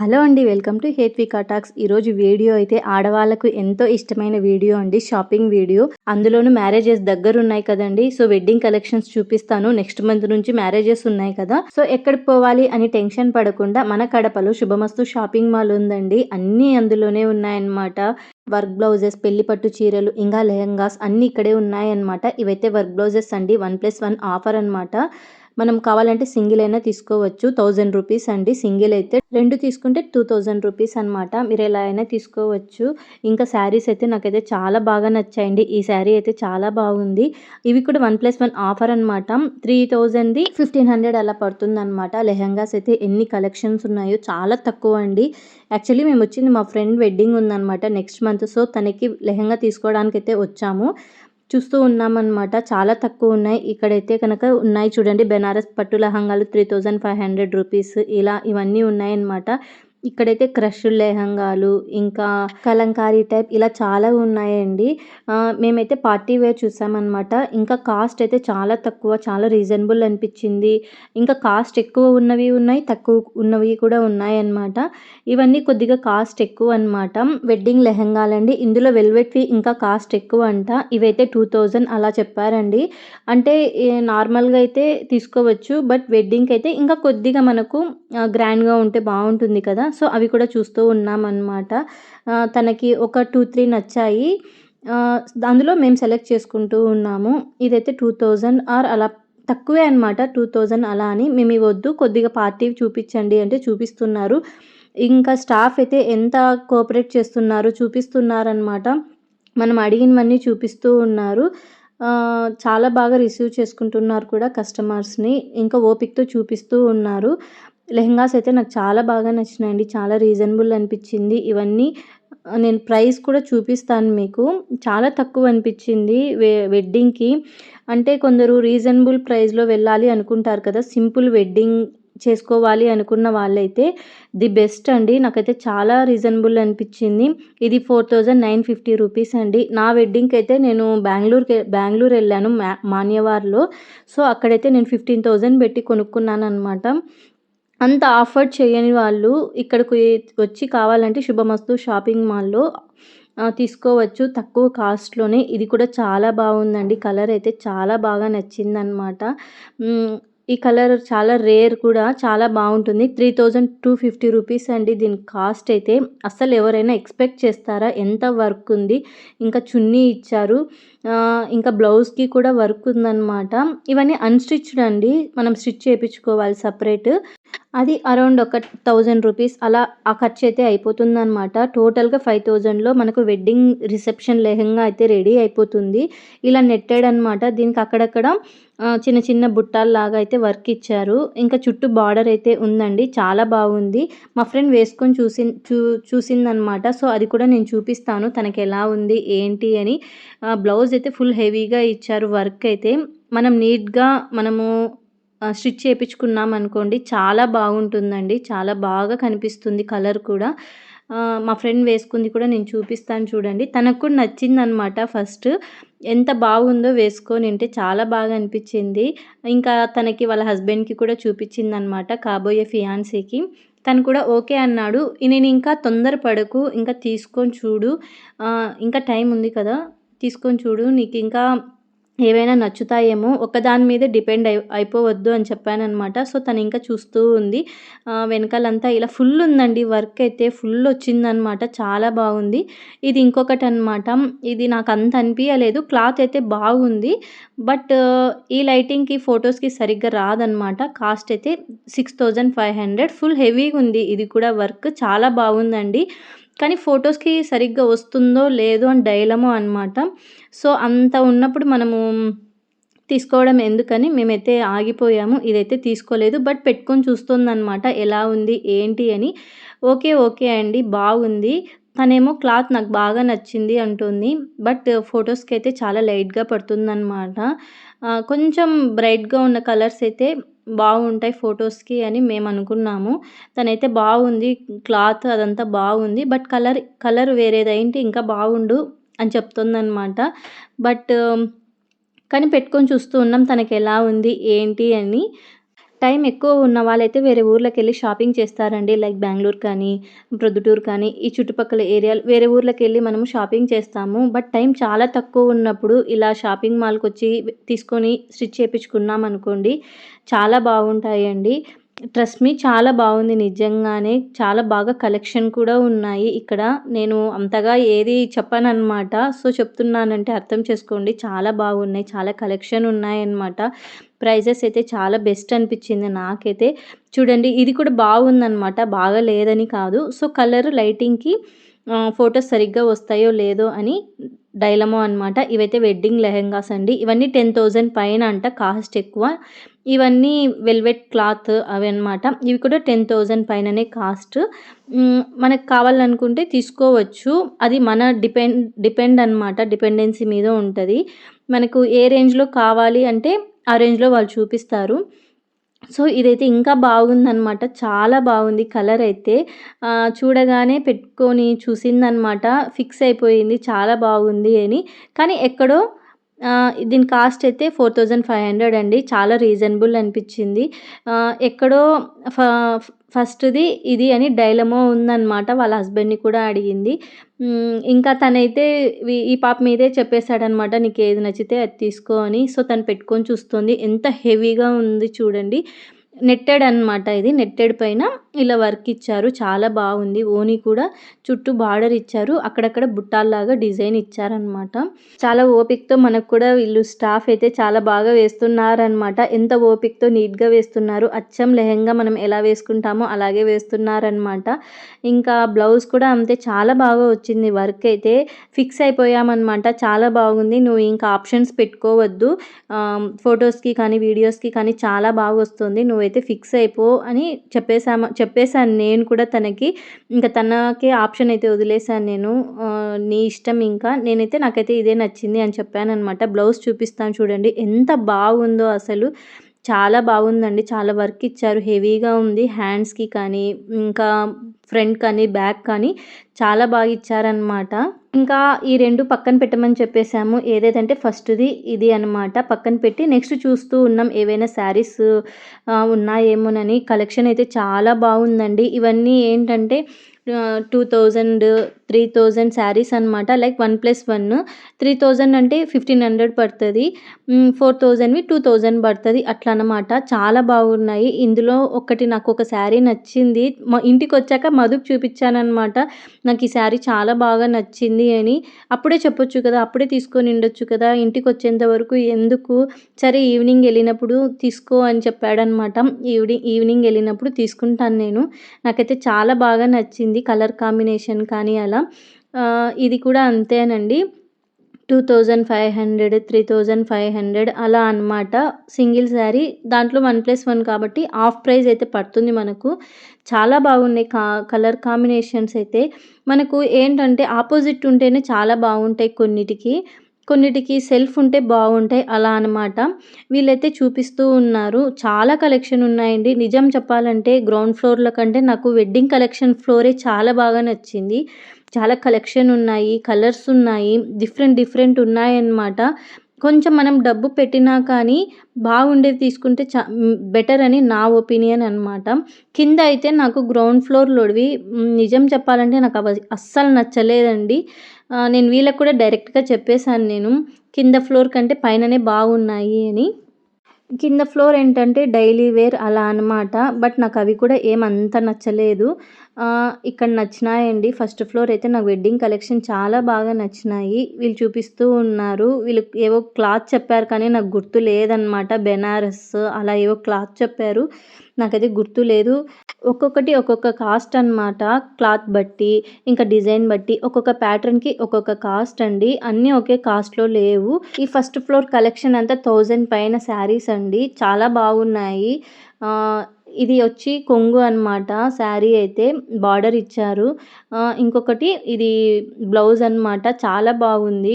Hello అండి welcome to Hethvika talks. ఈరోజు video అయితే ఆడవాళ్ళకు ఎంతో ఇష్టమైన వీడియో అండి షాపింగ్ వీడియో. అందులోనూ మ్యారేజెస్ దగ్గర ఉన్నాయి కదండి సో వెడ్డింగ్ కలెక్షన్స్ చూపిస్తాను. నెక్స్ట్ మంత్ నుంచి మ్యారేజెస్ ఉన్నాయి కదా. సో ఎక్కడికి పోవాలి అని టెన్షన్ పడకుండా మన కడపలో శుభమస్తు షాపింగ్ మాల్ ఉందండి. అన్నీ అందులోనే ఉన్నాయన్నమాట. వర్క్ బ్లౌజెస్ పెళ్ళి పట్టు చీరలు ఇంకా లెహంగాస్ అన్నీ ఇక్కడే ఉన్నాయన్నమాట. ఇవైతే వర్క్ బ్లౌజెస్ అండి వన్ ప్లస్ వన్ ఆఫర్ అనమాట మనం కావాలంటే సింగిల్ అయినా తీసుకోవచ్చు. థౌజండ్ రూపీస్ అండి. సింగిల్ అయితే రెండు తీసుకుంటే టూ థౌజండ్ రూపీస్ అనమాట మీరు ఎలా అయినా తీసుకోవచ్చు. ఇంకా శారీస్ అయితే నాకైతే చాలా బాగా నచ్చాయండి. ఈ శారీ అయితే చాలా బాగుంది. ఇవి కూడా వన్ ప్లస్ వన్ ఆఫర్ అనమాట త్రీ థౌజండ్ది ఫిఫ్టీన్ హండ్రెడ్ అలా పడుతుంది అనమాట లెహంగాస్ అయితే ఎన్ని కలెక్షన్స్ ఉన్నాయో చాలా తక్కువ అండి. యాక్చువల్లీ మేము వచ్చింది మా ఫ్రెండ్ వెడ్డింగ్ ఉందన్నమాట నెక్స్ట్ మంత్. సో తనకి లెహంగా తీసుకోవడానికి అయితే వచ్చాము. చూస్తూ ఉన్నామన్నమాట. చాలా తక్కువ ఉన్నాయి. ఇక్కడైతే కనుక ఉన్నాయి చూడండి. బెనారస్ పట్టు లహంగాలు three thousand five hundred rupees ఇలా ఇవన్నీ ఉన్నాయన్నమాట. ఇక్కడైతే క్రష్ లెహంగాలు ఇంకా కలంకారీ టైప్ ఇలా చాలా ఉన్నాయండి. మేమైతే పార్టీ వేర్ చూసామన్నమాట. ఇంకా కాస్ట్ అయితే చాలా తక్కువ చాలా రీజనబుల్ అనిపించింది. ఇంకా కాస్ట్ ఎక్కువ ఉన్నవి ఉన్నాయి తక్కువ ఉన్నవి కూడా ఉన్నాయన్నమాట. ఇవన్నీ కొద్దిగా కాస్ట్ ఎక్కువ అనమాట వెడ్డింగ్ లెహంగాలండి. ఇందులో వెల్వెట్ ఫీ ఇంకా కాస్ట్ ఎక్కువ అంట. ఇవైతే టూ థౌజండ్ అలా చెప్పారండి. అంటే నార్మల్గా అయితే తీసుకోవచ్చు బట్ వెడ్డింగ్కి అయితే ఇంకా కొద్దిగా మనకు గ్రాండ్గా ఉంటే బాగుంటుంది కదా. సో అవి కూడా చూస్తూ ఉన్నామన్నమాట. తనకి ఒక టూ త్రీ నచ్చాయి. అందులో మేము సెలెక్ట్ చేసుకుంటూ ఉన్నాము. ఇదైతే టూ థౌజండ్ ఆర్ అలా తక్కువే అనమాట టూ థౌజండ్ అలా అని. మేము వద్దు కొద్దిగా పార్టీ చూపించండి అంటే చూపిస్తున్నారు. ఇంకా స్టాఫ్ అయితే ఎంత కోఆపరేట్ చేస్తున్నారు చూపిస్తున్నారనమాట మనం అడిగినవన్నీ చూపిస్తూ ఉన్నారు. చాలా బాగా రిసీవ్ చేసుకుంటున్నారు కూడా కస్టమర్స్ని. ఇంకా ఓపికతో చూపిస్తూ ఉన్నారు. లెహంగాస్ అయితే నాకు చాలా బాగా నచ్చినాయండి. చాలా రీజనబుల్ అనిపించింది. ఇవన్నీ నేను ప్రైస్ కూడా చూపిస్తాను మీకు. చాలా తక్కువ అనిపించింది వె వెడ్డింగ్కి. అంటే కొందరు రీజనబుల్ ప్రైస్లో వెళ్ళాలి అనుకుంటారు కదా సింపుల్ వెడ్డింగ్ చేసుకోవాలి అనుకున్న వాళ్ళైతే ది బెస్ట్ అండి. నాకైతే చాలా రీజనబుల్ అనిపించింది. ఇది four thousand nine fifty rupees అండి. నా వెడ్డింగ్కి అయితే నేను బెంగళూరుకి బెంగళూరు వెళ్ళాను మా మాన్యవార్లో. సో అక్కడైతే నేను ఫిఫ్టీన్ థౌజండ్ పెట్టి కొనుక్కున్నాను అనమాట అంత ఆఫర్డ్ చేయని వాళ్ళు ఇక్కడికి వచ్చి కావాలంటే శుభమస్తు షాపింగ్ మాల్లో తీసుకోవచ్చు. తక్కువ కాస్ట్లోనే. ఇది కూడా చాలా బాగుందండి. కలర్ అయితే చాలా బాగా నచ్చిందనమాట ఈ కలర్ చాలా రేర్ కూడా చాలా బాగుంటుంది. Three thousand two fifty rupees అండి. దీని కాస్ట్ అయితే అస్సలు ఎవరైనా ఎక్స్పెక్ట్ చేస్తారా? ఎంత వర్క్ ఉంది? ఇంకా చున్నీ ఇచ్చారు. ఇంకా బ్లౌజ్కి కూడా వర్క్ ఉందన్నమాట. ఇవన్నీ అన్స్టిచ్డ్ అండి. మనం స్టిచ్ చేయించుకోవాలి సపరేట్ అది అరౌండ్ ఒక థౌజండ్ రూపీస్. అలా ఆ ఖర్చు అయితే అయిపోతుందన్నమాట. టోటల్గా ఫైవ్ థౌజండ్లో మనకు వెడ్డింగ్ రిసెప్షన్ లెహంగా అయితే రెడీ అయిపోతుంది. ఇలా నెట్టెడ్ అనమాట దీనికి అక్కడక్కడ చిన్న చిన్న బుట్టాల్లాగా అయితే వర్క్ ఇచ్చారు. ఇంకా చుట్టూ బార్డర్ అయితే ఉందండి. చాలా బాగుంది. మా ఫ్రెండ్ వేసుకొని చూసి చూ చూసిందనమాట సో అది కూడా నేను చూపిస్తాను. తనకి ఎలా ఉంది ఏంటి అని. బ్లౌజ్ అయితే ఫుల్ హెవీగా ఇచ్చారు వర్క్ అయితే. మనం నీట్గా మనము స్టిచ్ చేయించుకున్నాం అనుకోండి. చాలా బాగుంటుందండి. చాలా బాగా కనిపిస్తుంది కలర్ కూడా. మా ఫ్రెండ్ వేసుకుంది కూడా నేను చూపిస్తాను చూడండి. తనకు కూడా నచ్చిందనమాట ఫస్ట్. ఎంత బాగుందో వేసుకొని అంటే చాలా బాగా అనిపించింది. ఇంకా తనకి వాళ్ళ హస్బెండ్కి కూడా చూపించింది అనమాట కాబోయే ఫియాన్సీకి. తను కూడా ఓకే అన్నాడు. నేను ఇంకా తొందరపడకు ఇంకా తీసుకొని చూడు. ఇంకా టైం ఉంది కదా. తీసుకొని చూడు. నీకు ఇంకా ఏవైనా నచ్చుతాయేమో ఒకదాని మీద డిపెండ్ అయి అయిపోవద్దు అని చెప్పానమాట సో తను ఇంకా చూస్తూ ఉంది. వెనకాలంతా ఇలా ఫుల్ ఉందండి. వర్క్ అయితే ఫుల్ వచ్చిందనమాట చాలా బాగుంది. ఇది ఇంకొకటి అనమాట ఇది నాకు అంత అనిపించలేదు క్లాత్ అయితే బాగుంది. బట్ ఈ లైటింగ్కి ఫొటోస్కి సరిగ్గా రాదనమాట కాస్ట్ అయితే six thousand five hundred. Full హెవీగా ఉంది ఇది కూడా వర్క్. చాలా బాగుందండి. కానీ ఫొటోస్కి సరిగ్గా వస్తుందో లేదో అని డైలమో అనమాట సో అంత ఉన్నప్పుడు మనము తీసుకోవడం ఎందుకని మేమైతే ఆగిపోయాము. ఇదైతే తీసుకోలేదు. బట్ పెట్టుకొని చూస్తుందనమాట ఎలా ఉంది? ఏంటి అని. ఓకే ఓకే అండి. బాగుంది. తనేమో క్లాత్ నాకు బాగా నచ్చింది అంటుంది. బట్ ఫొటోస్కి అయితే చాలా లైట్గా పడుతుందన్నమాట. కొంచెం బ్రైట్గా ఉన్న కలర్స్ అయితే బాగుంటాయి ఫొటోస్కి అని మేము అనుకున్నాము తనైతే బాగుంది క్లాత్ అదంతా బాగుంది బట్ కలర్ కలర్ వేరేదైంటే ఇంకా బాగుండు అని చెప్తుందనమాట బట్ కానీ పెట్టుకొని చూస్తూ ఉన్నాం తనకి ఎలా ఉంది ఏంటి అని. టైం ఎక్కువ ఉన్న వాళ్ళైతే వేరే ఊర్లకెళ్ళి షాపింగ్ చేస్తారండి. లైక్ బెంగళూరు కానీ, ప్రొద్దుటూరు కానీ, ఈ చుట్టుపక్కల ఏరియాలు వేరే ఊర్లకెళ్ళి మనము షాపింగ్ చేస్తాము. బట్ టైం చాలా తక్కువ ఉన్నప్పుడు ఇలా షాపింగ్ మాల్కి వచ్చి తీసుకొని స్టిచ్ చేపించుకున్నామనుకోండి చాలా బాగుంటాయండి. ట్రస్ట్ మీ చాలా బాగుంది నిజంగానే. చాలా బాగా కలెక్షన్ కూడా ఉన్నాయి ఇక్కడ. నేను అంతగా ఏది చెప్పానన్నమాట సో, చెప్తున్నానంటే అర్థం చేసుకోండి. చాలా బాగున్నాయి. చాలా కలెక్షన్ ఉన్నాయన్నమాట. ప్రైజెస్ అయితే చాలా బెస్ట్ అనిపించింది నాకైతే. చూడండి ఇది కూడా బాగుందనమాట. బాగా లేదని కాదు. సో, కలర్ లైటింగ్‌కి ఫొటోస్ ఫోటోస్ సరిగ్గా వస్తాయో లేదో అని డైలమో అనమాట. ఇవైతే వెడ్డింగ్ లెహెంగాస్ అండి. ఇవన్నీ 10,000 పైన అంట కాస్ట్ ఎక్కువ. ఇవన్నీ వెల్వెట్ క్లాత్ అవి అనమాట ఇవి కూడా 10,000 పైననే కాస్ట్. మనకు కావాలనుకుంటే తీసుకోవచ్చు. అది మన డిపెండ్ డిపెండ్ అనమాట. డిపెండెన్సీ మీద ఉంటుంది మనకు ఏ రేంజ్‌లో కావాలి అంటే ఆ రేంజ్‌లో వాళ్ళు చూపిస్తారు. సో, ఇదైతే ఇంకా బాగుందనమాట. చాలా బాగుంది కలర్ అయితే. చూడగానే పెట్టుకొని చూసిందనమాట. ఫిక్స్ అయిపోయింది చాలా బాగుంది అని. కానీ ఎక్కడో దీని కాస్ట్ అయితే 4,500 అండి. చాలా రీజనబుల్ అనిపించింది. ఎక్కడో ఫ ఫస్ట్‌ది ఇది అని డైలమో ఉందనమాట. వాళ్ళ హస్బెండ్‌ని కూడా అడిగింది. ఇంకా తనైతే ఈ పాప మీదే చెప్పేసాడనమాట. ఏది నచ్చితే అది తీసుకో అని. సో, తను పెట్టుకొని చూస్తుంది. ఎంత హెవీగా ఉంది చూడండి. నెట్టెడ్ అనమాట ఇది. నెట్టెడ్ పైన ఇలా వర్క్ ఇచ్చారు. చాలా బాగుంది. ఓనీ కూడా చుట్టూ బార్డర్ ఇచ్చారు. అక్కడక్కడ బుట్టాల్లాగా డిజైన్ ఇచ్చారనమాట. చాలా ఓపికతో మనకు కూడా వీళ్ళు స్టాఫ్ అయితే చాలా బాగా వేస్తున్నారనమాట. ఎంత ఓపికతో నీట్‌గా వేస్తున్నారు. అచ్చం లెహంగా మనం ఎలా వేసుకుంటామో అలాగే వేస్తున్నారనమాట. ఇంకా బ్లౌజ్ కూడా అంతే చాలా బాగా వచ్చింది వర్క్ అయితే. ఫిక్స్ అయిపోయామనమాట. చాలా బాగుంది. నువ్వు ఇంకా ఆప్షన్స్ పెట్టుకోవద్దు. ఫొటోస్కి ఫోటోస్‌కి కానీ, వీడియోస్‌కి కానీ చాలా బాగా వస్తుంది. నువ్వైతే ఫిక్స్ అయిపో అని చెప్పేసామ చెప్పేసాను నేను కూడా తనకి. ఇంకా తనకే ఆప్షన్ అయితే వదిలేసాను నేను. నీ ఇష్టం ఇంకా. నేనైతే నాకైతే ఇదే నచ్చింది అని చెప్పాను అనమాట బ్లౌజ్ చూపిస్తాను చూడండి. ఎంత బాగుందో అసలు. చాలా బాగుందండి. చాలా వర్క్ ఇచ్చారు. హెవీగా ఉంది. హ్యాండ్స్‌కి కానీ, ఇంకా ఫ్రంట్ కానీ, బ్యాక్ కానీ చాలా బాగా ఇచ్చారనమాట. ఇంకా ఈ రెండు పక్కన పెట్టమని చెప్పేసాము. ఏదేదంటే ఫస్ట్‌ది ఇది అనమాట. పక్కన పెట్టి నెక్స్ట్ చూస్తూ ఉన్నాం ఏవైనా శారీస్ ఉన్నాయేమోనని. కలెక్షన్ అయితే చాలా బాగుందండి. ఇవన్నీ ఏంటంటే two thousand three thousand saris అనమాట. లైక్ 1+1 3000 అంటే ఫిఫ్టీన్ హండ్రెడ్ పడుతుంది ఫోర్ థౌజండ్వి టూ థౌజండ్ పడుతుంది అట్లా అనమాట. చాలా బాగున్నాయి. ఇందులో ఒకటి నాకు ఒక శారీ నచ్చింది. మా ఇంటికి వచ్చాక మధుకు చూపించానమాట నాకు ఈ శారీ చాలా బాగా నచ్చింది అని. అప్పుడే చెప్పొచ్చు కదా! అప్పుడే తీసుకొని ఉండొచ్చు కదా! ఇంటికొచ్చేంత వరకు ఎందుకు? సరే ఈవినింగ్ వెళ్ళినప్పుడు తీసుకో అని చెప్పాడనమాట. ఈవినింగ్ ఈవినింగ్ వెళ్ళినప్పుడు తీసుకుంటాను నేను. నాకైతే చాలా బాగా నచ్చింది. కలర్ కాంబినేషన్ కానీ అలా. కదా ఇది కూడా అంతేనండి. 2500, 3500 అలా అనమాట. సింగిల్ శారీ. దాంట్లో 1+1 కాబట్టి ఆఫ్ ప్రైస్ అయితే పడుతుంది మనకు. చాలా బాగున్నాయి కా కలర్ కాంబినేషన్స్ అయితే. మనకు ఏంటంటే ఆపోజిట్ ఉంటేనే చాలా బాగుంటాయి కొన్నిటికి. కొన్నిటికి సెల్ఫ్ ఉంటే బాగుంటాయి. అలా అనమాట. వీళ్ళైతే చూపిస్తూ ఉన్నారు. చాలా కలెక్షన్ ఉన్నాయండి. నిజం చెప్పాలంటే గ్రౌండ్ ఫ్లోర్‌ల కంటే నాకు వెడ్డింగ్ కలెక్షన్ ఫ్లోరే చాలా బాగా నచ్చింది. చాలా కలెక్షన్ ఉన్నాయి. కలర్స్ ఉన్నాయి. డిఫరెంట్ డిఫరెంట్ ఉన్నాయన్నమాట. కొంచెం మనం డబ్బు పెట్టినా కానీ బాగుండేది తీసుకుంటే చా బెటర్ అని నా ఒపీనియన్ అనమాట. కింద అయితే నాకు గ్రౌండ్ ఫ్లోర్‌లోడివి హ్మ్. నిజం చెప్పాలంటే నాకు అవి అస్సలు నచ్చలేదండి. నేను వీళ్ళకి కూడా డైరెక్ట్‌గా చెప్పేసాను నేను. కింద ఫ్లోర్ కంటే పైననే బాగున్నాయి అని. కింద ఫ్లోర్ ఏంటంటే డైలీ వేర్ అలా అనమాట. బట్ నాకు అవి కూడా ఏమంత నచ్చలేదు. ఇక్కడ నచ్చినాయండి. ఫస్ట్ ఫ్లోర్ అయితే నాకు వెడ్డింగ్ కలెక్షన్ చాలా బాగా నచ్చినాయి. వీళ్ళు చూపిస్తూ ఉన్నారు. వీళ్ళు ఏవో క్లాత్ చెప్పారు కానీ నాకు గుర్తు లేదనమాట. బెనారస్ అలా ఏవో క్లాత్ చెప్పారు. నాకైతే గుర్తు లేదు. ఒక్కొక్కటి ఒక్కొక్క కాస్ట్ అనమాట. క్లాత్ బట్టి, ఇంకా డిజైన్ బట్టి ఒక్కొక్క ప్యాటర్న్‌కి ఒక్కొక్క కాస్ట్ అండి. అన్నీ ఒకే కాస్ట్‌లో లేవు. ఈ ఫస్ట్ ఫ్లోర్ కలెక్షన్ అంతా థౌజండ్ పైన శారీస్ అండి. చాలా బాగున్నాయి. ఇది వచ్చి కొంగు అనమాట. శారీ అయితే బార్డర్ ఇచ్చారు. ఇంకొకటి ఇది బ్లౌజ్ అనమాట. చాలా బాగుంది.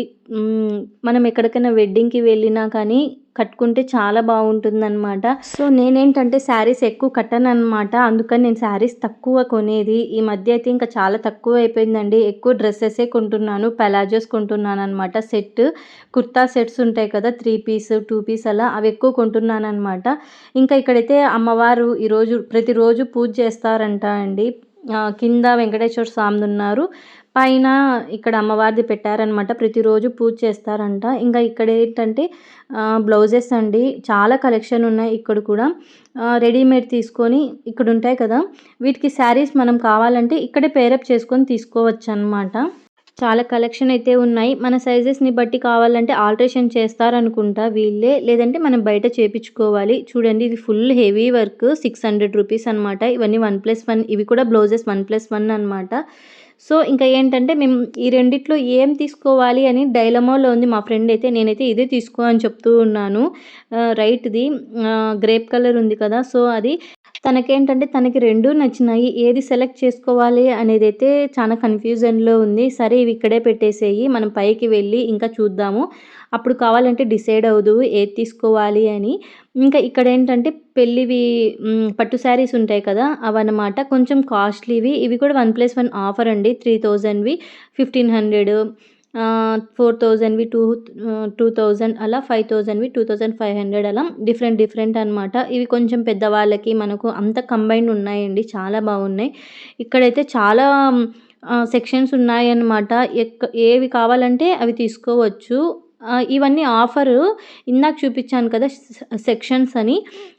మనం ఎక్కడికైనా వెడ్డింగ్‌కి వెళ్ళినా కానీ కట్టుకుంటే చాలా బాగుంటుందన్నమాట. సో నేనేంటంటే శారీస్ ఎక్కువ కట్టను అనమాట అందుకని నేను శారీస్ తక్కువ కొనేది. ఈ మధ్య అయితే ఇంకా చాలా తక్కువ అయిపోయిందండి. ఎక్కువ డ్రెస్సెసే కొంటున్నాను. పెలాజోస్ కొంటున్నాను అనమాట సెట్ కుర్తా సెట్స్ ఉంటాయి కదా త్రీ పీస్ టూ పీస్ అలా అవి ఎక్కువ కొంటున్నాను అనమాట ఇంకా ఇక్కడైతే అమ్మవారు ఈరోజు ప్రతిరోజు పూజ చేస్తారంట అండి. కింద వెంకటేశ్వర స్వామి ఉన్నారు. పైన ఇక్కడ అమ్మవారిది పెట్టారనమాట ప్రతిరోజు పూజ చేస్తారంట. ఇంకా ఇక్కడ ఏంటంటే బ్లౌజెస్ అండి. చాలా కలెక్షన్ ఉన్నాయి ఇక్కడ కూడా. రెడీమేడ్ తీసుకొని ఇక్కడ ఉంటాయి కదా. వీటికి శారీస్ మనం కావాలంటే ఇక్కడే పేరప్ చేసుకొని తీసుకోవచ్చు అనమాట చాలా కలెక్షన్ అయితే ఉన్నాయి. మన సైజెస్ని బట్టి కావాలంటే ఆల్ట్రేషన్ చేస్తారనుకుంటా వీళ్ళే. లేదంటే మనం బయట చేపించుకోవాలి. చూడండి ఇది full heavy work six hundred rupees అనమాట ఇవన్నీ వన్ ప్లస్ వన్ ఇవి కూడా బ్లౌజెస్ వన్ ప్లస్ వన్ అనమాట సో ఇంకా ఏంటంటే మేము ఈ రెండిట్లో ఏం తీసుకోవాలి అని డైలమోలో ఉంది మా ఫ్రెండ్ అయితే నేనైతే ఇదే తీసుకో అని చెప్తూ ఉన్నాను. రైట్ది గ్రేప్ కలర్ ఉంది కదా సో అది తనకేంటంటే తనకి రెండు నచ్చినాయి. ఏది సెలెక్ట్ చేసుకోవాలి అనేది అయితే చాలా కన్ఫ్యూజన్లో ఉంది. సరే ఇవి ఇక్కడే పెట్టేసేయి. మనం పైకి వెళ్ళి ఇంకా చూద్దాము. అప్పుడు కావాలంటే డిసైడ్ అవ్వదు ఏది తీసుకోవాలి అని. ఇంకా ఇక్కడ ఏంటంటే పెళ్ళివి పట్టు శారీస్ ఉంటాయి కదా అవన్నమాట. కొంచెం కాస్ట్లీవి. ఇవి కూడా వన్ ప్లస్ వన్ ఆఫర్ అండి. త్రీ థౌజండ్వి. Fifteen hundred. ఫోర్ థౌజండ్వి టూ టూ థౌజండ్ అలా ఫైవ్ థౌజండ్వి టూ థౌజండ్ ఫైవ్ హండ్రెడ్ అలా డిఫరెంట్ డిఫరెంట్ అనమాట ఇవి కొంచెం పెద్దవాళ్ళకి మనకు అంత కంబైన్డ్ ఉన్నాయండి. చాలా బాగున్నాయి. ఇక్కడైతే చాలా సెక్షన్స్ ఉన్నాయన్నమాట. ఎక్క ఏవి కావాలంటే అవి తీసుకోవచ్చు. ఇవన్నీ ఆఫరు. ఇందాక చూపించాను కదా సెక్షన్స్ అని.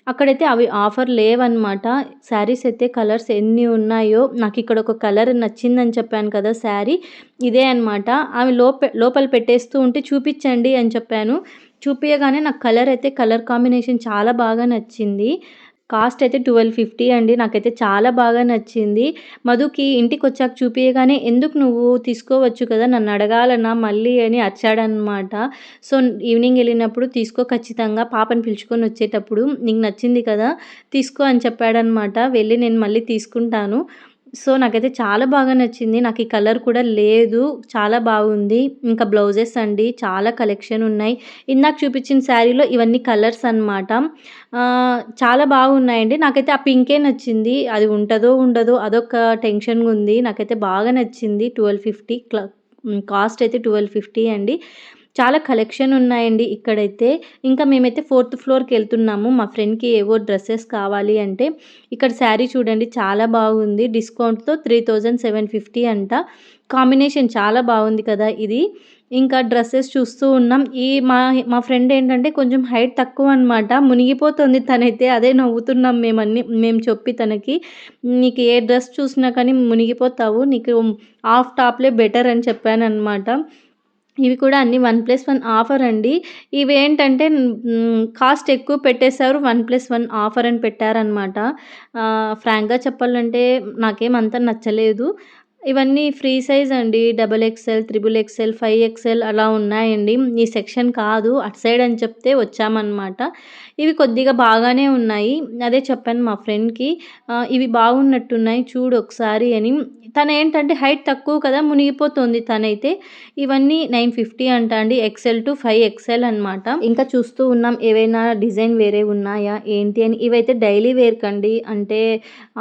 అక్కడైతే అవి ఆఫర్ లేవన్నమాట. శారీస్ అయితే కలర్స్ ఎన్ని ఉన్నాయో నాకు ఇక్కడ ఒక కలర్ నచ్చిందని చెప్పాను కదా శారీ ఇదే అనమాట అవి లోప లోపల పెట్టేస్తూ ఉంటే చూపించండి అని చెప్పాను. చూపించగానే నాకు కలర్ అయితే కలర్ కాంబినేషన్ చాలా బాగా నచ్చింది. కాస్ట్ అయితే ట్వెల్వ్ ఫిఫ్టీ అండి. నాకైతే చాలా బాగా నచ్చింది. మధుకి ఇంటికి వచ్చాక చూపించగానే ఎందుకు నువ్వు తీసుకోవచ్చు కదా? నన్ను అడగాలన్నా మళ్ళీ అని వచ్చాడనమాట సో ఈవినింగ్ వెళ్ళినప్పుడు తీసుకో ఖచ్చితంగా. పాపని పిలుచుకొని వచ్చేటప్పుడు నీకు నచ్చింది కదా? తీసుకో అని చెప్పాడనమాట వెళ్ళి నేను మళ్ళీ తీసుకుంటాను. సో నాకైతే చాలా బాగా నచ్చింది. నాకు ఈ కలర్ కూడా లేదు. చాలా బాగుంది. ఇంకా బ్లౌజెస్ అండి. చాలా కలెక్షన్ ఉన్నాయి. ఇందాక చూపించిన శారీలో ఇవన్నీ కలర్స్ అనమాట చాలా బాగున్నాయండి. నాకైతే ఆ పింకే నచ్చింది. అది ఉంటుందో ఉండదో అదొక టెన్షన్గా ఉంది. నాకైతే బాగా నచ్చింది. ట్వెల్వ్ ఫిఫ్టీ కాస్ట్ అయితే ట్వెల్వ్ ఫిఫ్టీ అండి. చాలా కలెక్షన్ ఉన్నాయండి ఇక్కడైతే. ఇంకా మేమైతే ఫోర్త్ ఫ్లోర్కి వెళ్తున్నాము. మా ఫ్రెండ్కి ఏవో డ్రెస్సెస్ కావాలి అంటే ఇక్కడ శారీ చూడండి చాలా బాగుంది. డిస్కౌంట్తో త్రీ థౌజండ్ సెవెన్ ఫిఫ్టీ అంట. కాంబినేషన్ చాలా బాగుంది కదా ఇది. ఇంకా డ్రెస్సెస్ చూస్తూ ఉన్నాం. ఈ మా మా ఫ్రెండ్ ఏంటంటే కొంచెం హైట్ తక్కువ అనమాట మునిగిపోతుంది తనైతే. అదే నవ్వుతున్నాం మేమన్నీ మేము చెప్పి తనకి. నీకు ఏ డ్రెస్ చూసినా కానీ మునిగిపోతావు. నీకు హాఫ్ టాప్లే బెటర్ అని చెప్పాను అనమాట ఇవి కూడా అన్ని వన్ ప్లస్ వన్ ఆఫర్ అండి. ఇవి ఏంటంటే కాస్ట్ ఎక్కువ పెట్టేశారు వన్ ప్లస్ వన్ ఆఫర్ అని పెట్టారనమాట ఫ్రాంక్గా చెప్పాలంటే నాకేమంతా నచ్చలేదు. ఇవన్నీ ఫ్రీ సైజ్ అండి. Double XL triple XL five XL అలా ఉన్నాయండి. ఈ సెక్షన్ కాదు అటు సైడ్ అని చెప్తే వచ్చామన్నమాట. ఇవి కొద్దిగా బాగానే ఉన్నాయి. అదే చెప్పాను మా ఫ్రెండ్కి. ఇవి బాగున్నట్టున్నాయి చూడు ఒకసారి అని. తను ఏంటంటే హైట్ తక్కువ కదా మునిగిపోతుంది తనైతే. ఇవన్నీ నైన్ ఫిఫ్టీ అంట అండి ఎక్సెల్ టు ఫైవ్ ఎక్సెల్ అనమాట ఇంకా చూస్తూ ఉన్నాం ఏవైనా డిజైన్ వేరే ఉన్నాయా ఏంటి అని. ఇవైతే డైలీ వేర్ కండి అంటే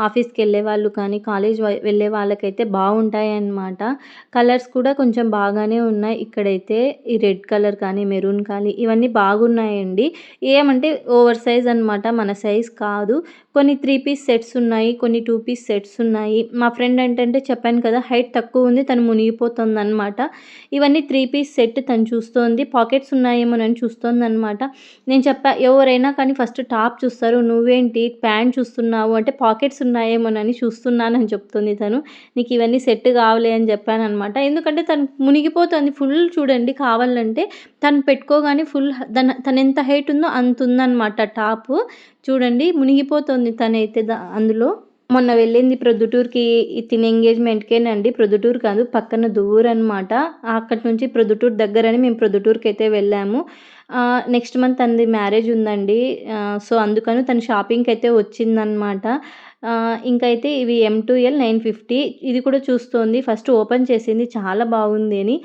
ఆఫీస్కి వెళ్ళే వాళ్ళు కానీ కాలేజ్ వెళ్ళే వాళ్ళకైతే బాగుంటాయి అన్నమాట. కలర్స్ కూడా కొంచెం బాగానే ఉన్నాయి. ఇక్కడైతే ఈ రెడ్ కలర్ కానీ మెరూన్ కానీ ఇవన్నీ బాగున్నాయండి. ఏమంటే ఓవర్ సైజ్ అనమాట మన సైజ్ కాదు. కొన్ని త్రీ పీస్ సెట్స్ ఉన్నాయి కొన్ని టూ పీస్ సెట్స్ ఉన్నాయి. మా ఫ్రెండ్ ఏంటంటే చెప్పాను కదా హైట్ తక్కువ ఉంది తను మునిగిపోతుంది అనమాట ఇవన్నీ త్రీ పీస్ సెట్ తను చూస్తోంది పాకెట్స్ ఉన్నాయేమో అని చూస్తోంది అనమాట నేను చెప్పా ఎవరైనా కానీ ఫస్ట్ టాప్ చూస్తారు నువ్వేంటి ప్యాంట్ చూస్తున్నావు అంటే పాకెట్స్ ఉన్నాయేమోనని చూస్తున్నానని చెప్తుంది తను. నీకు ఇవన్నీ సెట్ కావాలి అని చెప్పాను అనమాట ఎందుకంటే తను మునిగిపోతుంది ఫుల్ చూడండి కావాలంటే. తను పెట్టుకోగానే ఫుల్ తన తను ఎంత హైట్ ఉందో అంత ఉందన్నమాట టాప్ చూడండి మునిగిపోతుంది తనైతే అందులో. మొన్న వెళ్ళింది ప్రొద్దుటూరుకి తిని ఎంగేజ్మెంట్కేనండి. ప్రొద్దుటూరు కాదు పక్కన దూరు అనమాట అక్కడి నుంచి ప్రొద్దుటూరు దగ్గరని మేము ప్రొద్దుటూరుకి అయితే వెళ్ళాము నెక్స్ట్ మంత్ తనది మ్యారేజ్ ఉందండి. సో అందుకని తను షాపింగ్కి అయితే వచ్చిందనమాట అయితే ఇవి M two L nine fifty. ఇది కూడా చూస్తోంది. ఫస్ట్ ఓపెన్ చేసింది. చాలా బాగుంది అని.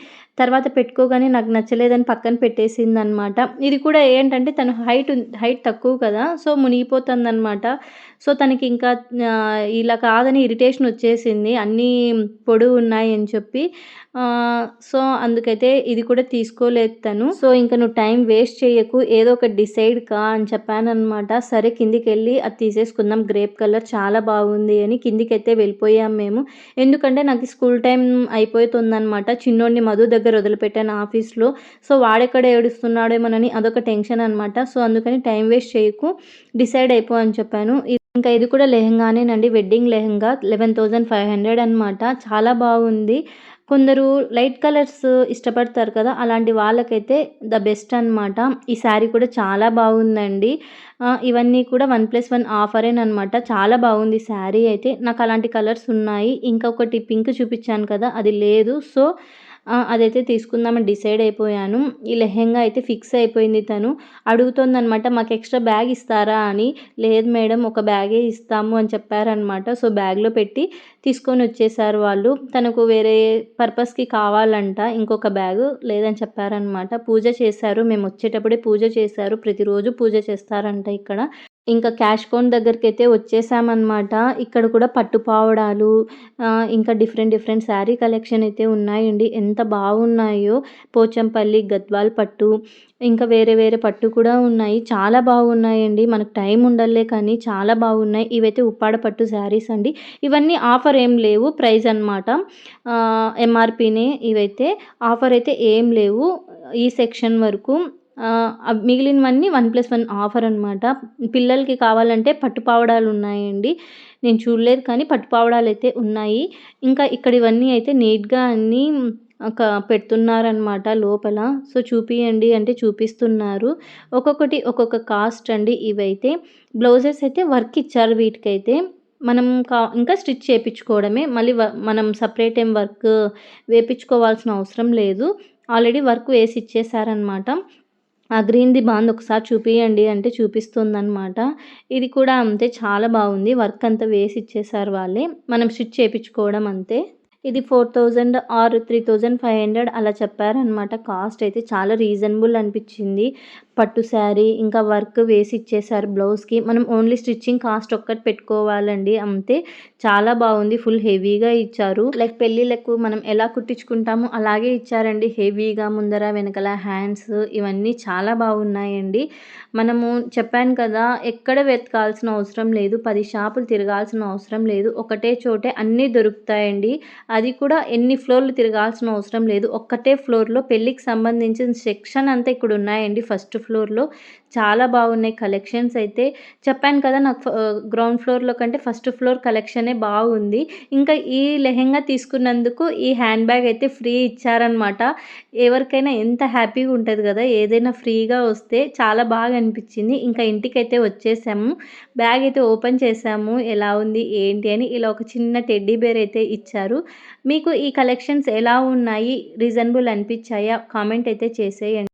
తర్వాత పెట్టుకోగానే నాకు నచ్చలేదని పక్కన పెట్టేసింది అనమాట ఇది కూడా ఏంటంటే తను హైట్ హైట్ తక్కువ కదా. సో మునిగిపోతుంది అనమాట సో తనకి ఇంకా ఇలా కాదని ఇరిటేషన్ వచ్చేసింది. అన్నీ పొడుగు ఉన్నాయి అని చెప్పి. సో అందుకైతే ఇది కూడా తీసుకోలేదు తను. సో ఇంకా నువ్వు టైం వేస్ట్ చేయకు ఏదో ఒక డిసైడ్ కా అని చెప్పాను అనమాట సరే కిందికి వెళ్ళి అది తీసేసుకుందాం. గ్రేప్ కలర్ చాలా బాగుంది అని కిందికి అయితే వెళ్ళిపోయాం మేము. ఎందుకంటే నాకు స్కూల్ టైం అయిపోతుందన్నమాట. చిన్నోడిని మధు దగ్గర వదిలిపెట్టాను ఆఫీస్లో. సో వాడెక్కడ ఏడుస్తున్నాడేమోనని అదొక టెన్షన్ అనమాట సో అందుకని టైం వేస్ట్ చేయకు డిసైడ్ అయిపో అని చెప్పాను. ఇంకా ఇది కూడా లెహంగానేనండి. Wedding lehenga eleven thousand five hundred అనమాట చాలా బాగుంది. కొందరు లైట్ కలర్స్ ఇష్టపడతారు కదా అలాంటి వాళ్ళకైతే ద బెస్ట్ అనమాట ఈ శారీ కూడా చాలా బాగుందండి. ఇవన్నీ కూడా వన్ ప్లస్ వన్ ఆఫరేనమాట చాలా బాగుంది శారీ అయితే. నాకు అలాంటి కలర్స్ ఉన్నాయి. ఇంకొకటి పింక్ చూపించాను కదా అది లేదు. సో అదైతే తీసుకుందామని డిసైడ్ అయిపోయాను. ఈ లెహెంగా అయితే ఫిక్స్ అయిపోయింది తను. అడుగుతుందనమాట మాకు ఎక్స్ట్రా బ్యాగ్ ఇస్తారా? అని. లేదు మేడం ఒక బ్యాగే ఇస్తాము అని చెప్పారనమాట. సో బ్యాగ్లో పెట్టి తీసుకొని వచ్చేసారు వాళ్ళు. తనకు వేరే పర్పస్కి కావాలంట ఇంకొక బ్యాగ్ లేదని చెప్పారనమాట. పూజ చేశారు మేము వచ్చేటప్పుడే పూజ చేశారు. ప్రతిరోజు పూజ చేస్తారంట ఇక్కడ. ఇంకా క్యాష్ కౌంట్ దగ్గరికి అయితే వచ్చేసామన్నమాట. ఇక్కడ కూడా పట్టు పావడాలు ఇంకా డిఫరెంట్ డిఫరెంట్ శారీ కలెక్షన్ అయితే ఉన్నాయండి. ఎంత బాగున్నాయో. పోచంపల్లి గద్వాల్ పట్టు ఇంకా వేరే వేరే పట్టు కూడా ఉన్నాయి. చాలా బాగున్నాయండి. మనకు టైం ఉండలే కానీ చాలా బాగున్నాయి. ఇవైతే ఉప్పాడ పట్టు శారీస్ అండి. ఇవన్నీ ఆఫర్ ఏం లేవు. ప్రైస్ అనమాట ఎంఆర్పీనే ఇవైతే ఆఫర్ అయితే ఏం లేవు. ఈ సెక్షన్ వరకు మిగిలినవన్నీ వన్ ప్లస్ వన్ ఆఫర్ అనమాట పిల్లలకి కావాలంటే పట్టు పావడాలు ఉన్నాయండి. నేను చూడలేదు కానీ పట్టు పావడాలు అయితే ఉన్నాయి. ఇంకా ఇక్కడ ఇవన్నీ అయితే నీట్గా అన్నీ ఒక పెడుతున్నారనమాట లోపల. సో చూపియండి అంటే చూపిస్తున్నారు. ఒక్కొక్కటి ఒక్కొక్క కాస్ట్ అండి ఇవైతే. బ్లౌజెస్ అయితే వర్క్ ఇచ్చారు వీటికైతే. మనం కా ఇంకా స్టిచ్ చేయించుకోవడమే మళ్ళీ మనం సపరేట్ ఏం వర్క్ వేపించుకోవాల్సిన అవసరం లేదు. ఆల్రెడీ వర్క్ వేసి ఇచ్చేసారనమాట ఆ గ్రీన్ది బాగుంది ఒకసారి చూపియండి అంటే చూపిస్తుందనమాట ఇది కూడా అంతే చాలా బాగుంది. వర్క్ అంతా వేసి ఇచ్చేసారు వాళ్ళే. మనం స్టిచ్ చేయించుకోవడం అంతే. ఇది four thousand or three thousand five hundred అలా చెప్పారనమాట కాస్ట్ అయితే చాలా రీజనబుల్ అనిపించింది. పట్టు శారీ ఇంకా వర్క్ వేసి ఇచ్చేసారు బ్లౌజ్కి. మనం ఓన్లీ స్టిచ్చింగ్ కాస్ట్ ఒక్కటి పెట్టుకోవాలండి అంతే. చాలా బాగుంది. ఫుల్ హెవీగా ఇచ్చారు. లైక్ పెళ్ళిళ్ళకు మనం ఎలా కుట్టించుకుంటామో అలాగే ఇచ్చారండి. హెవీగా ముందర వెనకల హ్యాండ్స్ ఇవన్నీ చాలా బాగున్నాయండి. మనము చెప్పాను కదా ఎక్కడ వెతకాల్సిన అవసరం లేదు. పది షాపులు తిరగాల్సిన అవసరం లేదు. ఒకటే చోటే అన్నీ దొరుకుతాయండి. అది కూడా ఎన్ని ఫ్లోర్లు తిరగాల్సిన అవసరం లేదు. ఒక్కటే ఫ్లోర్లో పెళ్ళికి సంబంధించిన సెక్షన్ అంతా ఇక్కడ ఉన్నాయండి ఫస్ట్ ఫ్లోర్లో. చాలా బాగున్నాయి కలెక్షన్స్ అయితే. చెప్పాను కదా నాకు గ్రౌండ్ ఫ్లోర్లో కంటే ఫస్ట్ ఫ్లోర్ కలెక్షనే బాగుంది. ఇంకా ఈ లెహెంగా తీసుకున్నందుకు ఈ హ్యాండ్ బ్యాగ్ అయితే ఫ్రీ ఇచ్చారనమాట ఎవరికైనా ఎంత హ్యాపీగా ఉంటుంది కదా ఏదైనా ఫ్రీగా వస్తే చాలా బాగా అనిపించింది. ఇంకా ఇంటికైతే వచ్చేసాము. బ్యాగ్ అయితే ఓపెన్ చేసాము. ఎలా ఉంది ఏంటి అని ఇలా ఒక చిన్న టెడ్డీ బేర్ అయితే ఇచ్చారు. మీకు ఈ కలెక్షన్స్ ఎలా ఉన్నాయి? రీజనబుల్ అనిపించాయా? కామెంట్ అయితే చేసేయండి.